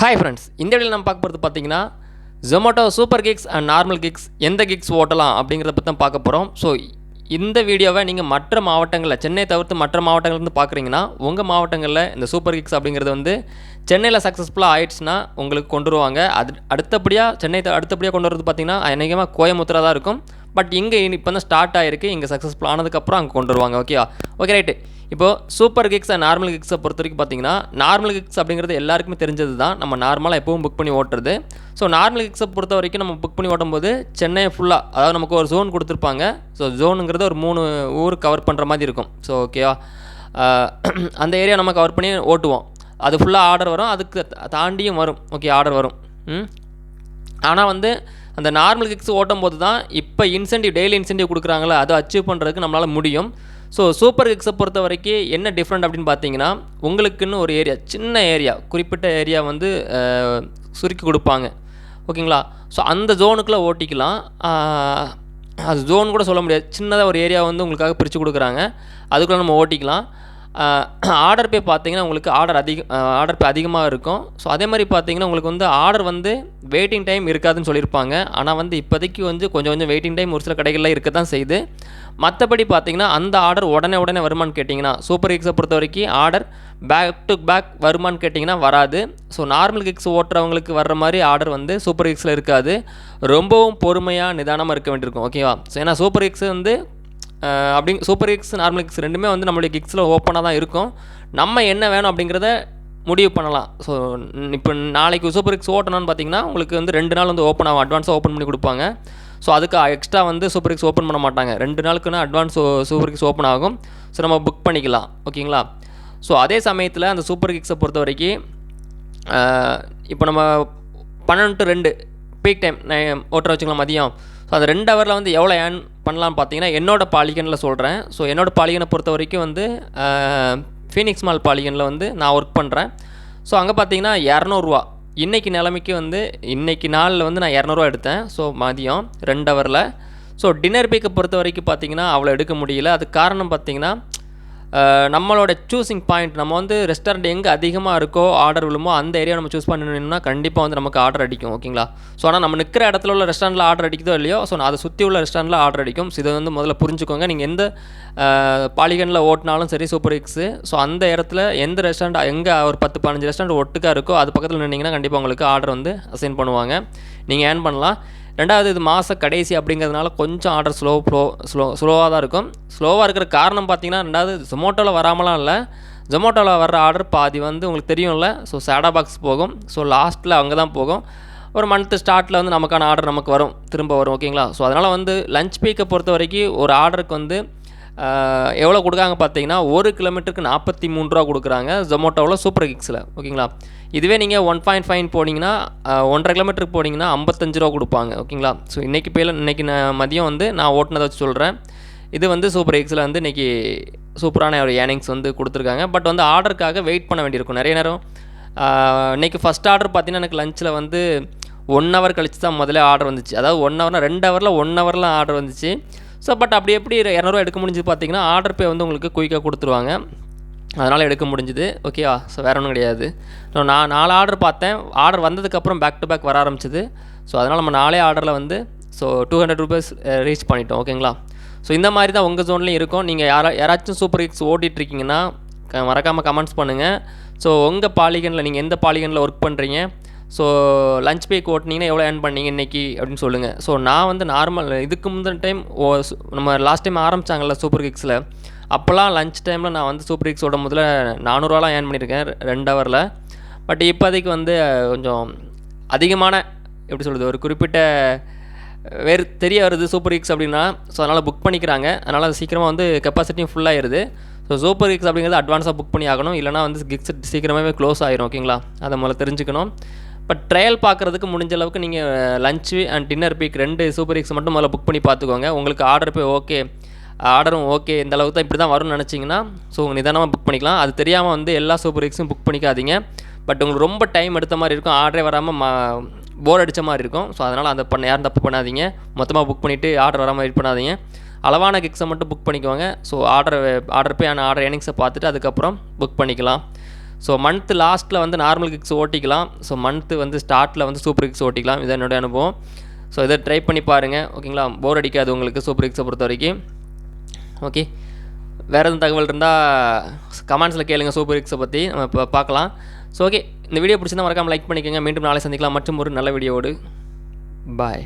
Hi friends இந்த வீடியோவில் நம்ம பார்க்க போகிறது பார்த்தீங்கன்னா Zomato super gigs and normal gigs எந்த கிக்ஸ் ஓட்டலாம் அப்படிங்கிறத பற்றி தான் பார்க்க போகிறோம் ஸோ இந்த வீடியோவை நீங்கள் மற்ற மாவட்டங்களில் சென்னை தவிர்த்து மற்ற மாவட்டங்கள்லேருந்து பார்க்குறீங்கன்னா உங்கள் மாவட்டங்களில் இந்த சூப்பர் கிக்ஸ் அப்படிங்கிறது வந்து சென்னையில் சக்ஸஸ்ஃபுல்லாக ஆயிடுச்சுன்னா உங்களுக்கு கொண்டு வருவாங்க. அது அடுத்தபடியாக சென்னை அடுத்தபடியாக கொண்டு வரது பார்த்தீங்கன்னா அநேகமாக கோயமுத்தூராக தான் இருக்கும். பட் இங்கே இப்போ தான் ஸ்டார்ட் ஆகிருக்கு இங்கே சக்ஸஸ்ஃபுல் ஆனதுக்கப்புறம் அங்கே கொண்டு வருவாங்க ஓகேவா ஓகே ரைட்டு இப்போது சூப்பர் கிக்ஸ் அண்ட் நார்மல் கிக்ஸை பொறுத்த வரைக்கும் பார்த்தீங்கன்னா நார்மல் கிக்ஸ் அப்படிங்கிறது எல்லாருக்குமே தெரிஞ்சது தான் நம்ம நார்மலாக எப்பவும் புக் பண்ணி ஓட்டுறது. ஸோ நார்மல் கிக்ஸை பொறுத்த வரைக்கும் நம்ம புக் பண்ணி ஓட்டும்போது சென்னை ஃபுல்லாக அதாவது நமக்கு ஒரு ஜோன் கொடுத்துருப்பாங்க. ஸோ ஜோனுங்கிறது ஒரு மூணு ஊர் கவர் பண்ணுற மாதிரி இருக்கும். ஸோ ஓகேவா அந்த ஏரியா நம்ம கவர் பண்ணி ஓட்டுவோம். அது ஃபுல்லாக ஆர்டர் வரும். அதுக்கு தாண்டியும் வரும். ஓகே ஆர்டர் வரும். ம்? ஆனால் வந்து அந்த நார்மல் கிக்ஸ் ஓட்டும் போது தான் இப்போ இன்சென்டிவ் டெய்லி இன்சென்டிவ் கொடுக்குறாங்களே அதை அச்சீவ் பண்ணுறதுக்கு நம்மளால் முடியும். ஸோ சூப்பர் கிக்ஸை பொறுத்த வரைக்கும் என்ன டிஃப்ரெண்ட் அப்படின்னு பார்த்தீங்கன்னா உங்களுக்குன்னு ஒரு ஏரியா சின்ன ஏரியா குறிப்பிட்ட ஏரியா வந்து சுருக்கி கொடுப்பாங்க. ஓகேங்களா ஸோ அந்த ஜோனுக்குள்ளே ஓட்டிக்கலாம். அது ஜோன் கூட சொல்ல முடியாது. சின்னதாக ஒரு ஏரியா வந்து உங்களுக்காக பிரித்து கொடுக்குறாங்க. அதுக்குள்ளே நம்ம ஓட்டிக்கலாம். ஆர்டர் பே பார்த்தீங்கன்னா உங்களுக்கு ஆர்டர் அதிகம் ஆர்டர் பே அதிகமாக இருக்கும். ஸோ அதே மாதிரி பார்த்தீங்கன்னா உங்களுக்கு வந்து ஆர்டர் வந்து வெயிட்டிங் டைம் இருக்காதுன்னு சொல்லியிருப்பாங்க. ஆனால் வந்து இப்போதைக்கு வந்து கொஞ்சம் கொஞ்சம் வெயிட்டிங் டைம் ஒரு சில கடைகளில் இருக்க தான் செய்யுது. மற்றபடி பார்த்தீங்கன்னா அந்த ஆர்டர் உடனே உடனே வருமான்னு கேட்டிங்கன்னா சூப்பர் கிக்ஸை பொறுத்த வரைக்கும் ஆர்டர் பேக் டு பேக் வருமான்னு கேட்டிங்கன்னா வராது. ஸோ நார்மல் கிக்ஸ் ஓட்டுறவங்களுக்கு வர்ற மாதிரி ஆர்டர் வந்து சூப்பர் கிக்ஸில் இருக்காது. ரொம்பவும் பொறுமையாக நிதானமாக இருக்க வேண்டியிருக்கும். ஓகேவா ஸோ ஏன்னா சூப்பர் கிக்ஸ் வந்து அப்படி சூப்பர் கிக்ஸ் நார்மல் கிக்ஸ் ரெண்டுமே வந்து நம்மளுடைய கிக்ஸில் ஓப்பனாக தான் இருக்கும். நம்ம என்ன வேணும் அப்படிங்கிறத முடிவு பண்ணலாம். ஸோ இப்போ நாளைக்கு சூப்பர் கிக்ஸ் ஓட்டணும்னு பார்த்தீங்கன்னா உங்களுக்கு வந்து ரெண்டு நாள் வந்து ஓப்பன் ஆகும். அட்வான்ஸாக ஓப்பன் பண்ணி கொடுப்பாங்க. ஸோ அதுக்கு எக்ஸ்ட்ரா வந்து சூப்பர் கிக்ஸ் ஓப்பன் பண்ண மாட்டாங்க. ரெண்டு நாளுக்குன்னா அட்வான்ஸ் சூப்பர் கிக்ஸ் ஓப்பன் ஆகும். ஸோ நம்ம புக் பண்ணிக்கலாம். ஓகேங்களா? ஸோ அதே சமயத்தில் அந்த சூப்பர் கிக்ஸை பொறுத்த வரைக்கும் இப்போ நம்ம பன்னெண்டு ரெண்டு பீக் டைம் ஓட்டுற வச்சுக்கலாம் மதியம். ஸோ அந்த ரெண்டு ஹவரில் வந்து எவ்வளோ ஏர்ன் பண்ணலாம்னு பார்த்தீங்கன்னா என்னோடய பாலிகனில் சொல்கிறேன் ஸோ என்னோடய பாலிகனை பொறுத்த வரைக்கும் வந்து ஃபீனிக்ஸ் மால் பாலிகனில் வந்து நான் ஒர்க் பண்ணுறேன் ஸோ அங்கே பார்த்தீங்கன்னா இரநூறுவா. இன்றைக்கி நிலைமைக்கு வந்து இன்றைக்கி நாளில் வந்து நான் இரநூறுவா எடுத்தேன். ஸோ மதியம் ரெண்டு ஹவரில் ஸோ டின்னர் பீக்கை பொறுத்த வரைக்கும் பார்த்தீங்கன்னா அவ்வளோ எடுக்க முடியல. அதுக்கு காரணம் பார்த்தீங்கன்னா நம்மளோட சூஸிங் பாயிண்ட் நம்ம வந்து ரெஸ்டாரண்ட் எங்கே அதிகமாக இருக்கோ ஆர்டர் விழுமோ அந்த ஏரியா நம்ம சூஸ் பண்ணணும்னா கண்டிப்பாக வந்து நமக்கு ஆர்டர் அடிக்கும் ஓகேங்களா ஸோ ஆனால் நம்ம நிற்கிற இடத்துல உள்ள ரெஸ்டாரண்ட்டில் ஆர்டர் அடிக்குதோ இல்லையோ ஸோ அதை சுற்றி உள்ள ரெஸ்டாரண்ட்டில் ஆர்டர் அடிக்கும். ஸோ இதை வந்து முதல்ல புரிஞ்சுக்கோங்க. நீங்கள் எந்த பாலிகனில் ஓட்டினாலும் சரி சூப்பர் எக்ஸு ஸோ அந்த இடத்துல எந்த ரெஸ்டாரண்ட் எங்கே ஒரு பத்து பதினஞ்சு ரெஸ்டாரண்ட் ஒட்டுக்காக இருக்கோ அது பக்கத்தில் நின்றீங்கன்னா கண்டிப்பாக உங்களுக்கு ஆர்டர் வந்து அசைன் பண்ணுவாங்க. நீங்கள் ஏர்ன் பண்ணலாம். ரெண்டாவது இது மாத கடைசி அப்படிங்கிறதுனால கொஞ்சம் ஆர்டர் ஸ்லோ ஃப்ளோ ஸ்லோ ஸ்லோவாக தான் இருக்கும். ஸ்லோவாக இருக்கிற காரணம் பார்த்தீங்கன்னா ரெண்டாவது ஜொமோட்டோவில் வராமலாம் இல்லை. ஜொமோட்டோவில் வர்ற ஆர்டர் பாதி வந்து உங்களுக்கு தெரியும்ல. ஸோ சேடா பாக்ஸ் போகும். ஸோ லாஸ்ட்டில் அங்கே தான் போகும். ஒரு மந்த்து ஸ்டார்ட்டில் வந்து நமக்கான ஆர்டர் நமக்கு வரும். திரும்ப வரும் ஓகேங்களா ஸோ அதனால் வந்து லஞ்ச் பீக்கை பொறுத்த வரைக்கும் ஒரு ஆர்டருக்கு வந்து எவ்வளோ கொடுக்காங்க பார்த்தீங்கன்னா ஒரு கிலோமீட்டருக்கு நாற்பத்தி மூணு ரூபா கொடுக்குறாங்க ஜொமோட்டோவில் சூப்பர் கிக்ஸில் ஓகேங்களா? இதுவே நீங்கள் ஒன் பாயிண்ட் ஃபைவ் போனீங்கன்னா ஒன்றரை கிலோமீட்டருக்கு போனீங்கன்னா ஐம்பத்தஞ்சு ரூபா கொடுப்பாங்க. ஓகேங்களா? ஸோ இன்றைக்கி போயில இன்றைக்கி நான் மதியம் வந்து நான் ஓட்டினதை வச்சு சொல்கிறேன் இது வந்து சூப்பர் எக்ஸில் வந்து இன்றைக்கி சூப்பரான ஒரு ஏர்னிங்ஸ் வந்து கொடுத்துருக்காங்க. பட் வந்து ஆர்டருக்காக வெயிட் பண்ண வேண்டியிருக்கும். நிறைய நேரம் இன்றைக்கி இன்னைக்கு ஃபஸ்ட் ஆர்டர் பார்த்தீங்கன்னா எனக்கு லஞ்சில் வந்து ஒன் ஹவர் கழிச்சு தான் முதல்ல ஆர்டர் வந்துச்சு. அதாவது ஒன் ஹவர்னா ரெண்டு ஹவரில் ஒன் ஹவரில் ஆர்டர் வந்துச்சு. ஸோ பட் அப்படி எப்படி இரநூறுவா எடுக்க முடிஞ்சது பார்த்தீங்கன்னா ஆர்டர் பே வந்து உங்களுக்கு குயிக்காக கொடுத்துருவாங்க. அதனால் எடுக்க முடிஞ்சுது. ஓகேவா ஸோ வேறு ஒன்றும் கிடையாது. ஸோ நான் நாலு ஆர்டர் பார்த்தேன். ஆர்டர் வந்ததுக்கப்புறம் பேக் டு பேக் வர ஆரம்பிச்சது. ஸோ அதனால் நம்ம நாலே ஆர்டரில் வந்து so two hundred rupees reach பண்ணிட்டோம். ஓகேங்களா ஸோ இந்த மாதிரி தான் உங்கள் ஜோன்லேயும் இருக்கும். நீங்கள் யாரா யாராச்சும் சூப்பர் கிக்ஸ் ஓட்டிகிட்ருக்கீங்கன்னா மறக்காமல் கமெண்ட்ஸ் பண்ணுங்கள் ஸோ உங்கள் பாலிகனில் நீங்கள் எந்த பாலிகனில் ஒர்க் பண்ணுறீங்க ஸோ லஞ்ச் பேக் ஓட்டினீங்கன்னா எவ்வளோ ஏர்ன் பண்ணீங்க இன்னைக்கு அப்படின்னு சொல்லுங்கள் ஸோ நான் வந்து நார்மல் இதுக்கு முந்தின டைம் ஓ நம்ம லாஸ்ட் டைம் ஆரம்பித்தாங்கல்ல சூப்பர் கிக்ஸில் அப்போல்லாம் லஞ்ச் டைமில் நான் வந்து சூப்பர் கிக்ஸ் ஓடும் முதல்ல நானூறுவாலாம் ஏர்ன் பண்ணியிருக்கேன் ரெண்டு ஹவரில் பட் இப்போதைக்கு வந்து கொஞ்சம் அதிகமான எப்படி சொல்கிறது ஒரு குறிப்பிட்ட வேறு தெரிய வருது சூப்பர் கிக்ஸ் அப்படின்னா. ஸோ அதனால் புக் பண்ணிக்கிறாங்க. அதனால் அது சீக்கிரமாக வந்து கெப்பாசிட்டியும் ஃபுல்லாகிடுது ஸோ சூப்பர் கிக்ஸ் அப்படிங்கிறது அட்வான்ஸாக புக் பண்ணி ஆகணும். இல்லைனா வந்து கிக்ஸ் சீக்கிரமாகவே க்ளோஸ் ஆயிரும் ஓகேங்களா அதை முதல்ல தெரிஞ்சுக்கணும். பட் ட்ரையல் பார்க்குறதுக்கு முடிஞ்ச அளவுக்கு நீங்கள் லஞ்சு அண்ட் டின்னர் பீக் ரெண்டு சூப்பர் எக்ஸ் மட்டும் முதல்ல புக் பண்ணி பார்த்துக்கோங்க. உங்களுக்கு ஆர்டர் போய் ஓகே ஆர்டரும் ஓகே இந்த அளவுக்கு தான் இப்படி தான் வரும்னு நினச்சிங்கன்னா ஸோ நிதானமாக புக் பண்ணிக்கலாம். அது தெரியாமல் வந்து எல்லா சூப்பர் எக்ஸும் புக் பண்ணிக்காதீங்க. பட் உங்களுக்கு ரொம்ப டைம் எடுத்த மாதிரி இருக்கும். ஆர்டரே வராமல் மா போர் அடித்த மாதிரி இருக்கும். ஸோ அதனால் அந்த பண்ண யாரும் தப்பு பண்ணாதீங்க. மொத்தமாக புக் பண்ணிவிட்டு ஆர்டர் வராமல் வெயிட் பண்ணாதீங்க. அளவான கிக்ஸை மட்டும் புக் பண்ணிக்கோங்க. ஸோ ஆர்டர் ஆர்டர் போய் ஆன ஆர்டர் எனிங்ஸை பார்த்துட்டு அதுக்கப்புறம் புக் பண்ணிக்கலாம். ஸோ மந்த் லாஸ்ட்டில் வந்து நார்மல் கிக்ஸ் ஓட்டிக்கலாம். ஸோ மந்த்து வந்து ஸ்டார்ட்டில் வந்து சூப்பர் கிக்ஸ் ஓட்டிக்கலாம். இது என்னுடைய அனுபவம். ஸோ இதை ட்ரை பண்ணி பாருங்கள் ஓகேங்களா போர் அடிக்காது உங்களுக்கு சூப்பர் கிக்ஸை பொறுத்த வரைக்கும். ஓகே வேறு எதுவும் தகவல் இருந்தால் கமெண்ட்ஸில் கேளுங்கள் சூப்பர் கிக்ஸை பற்றி நம்ம இப்போ பார்க்கலாம். ஸோ ஓகே இந்த வீடியோ பிடிச்சிருந்தா மறக்காமல் லைக் பண்ணிக்கோங்க. மீண்டும் நாளை சந்திக்கலாம். மற்றும் ஒரு நல்ல வீடியோடு பாய்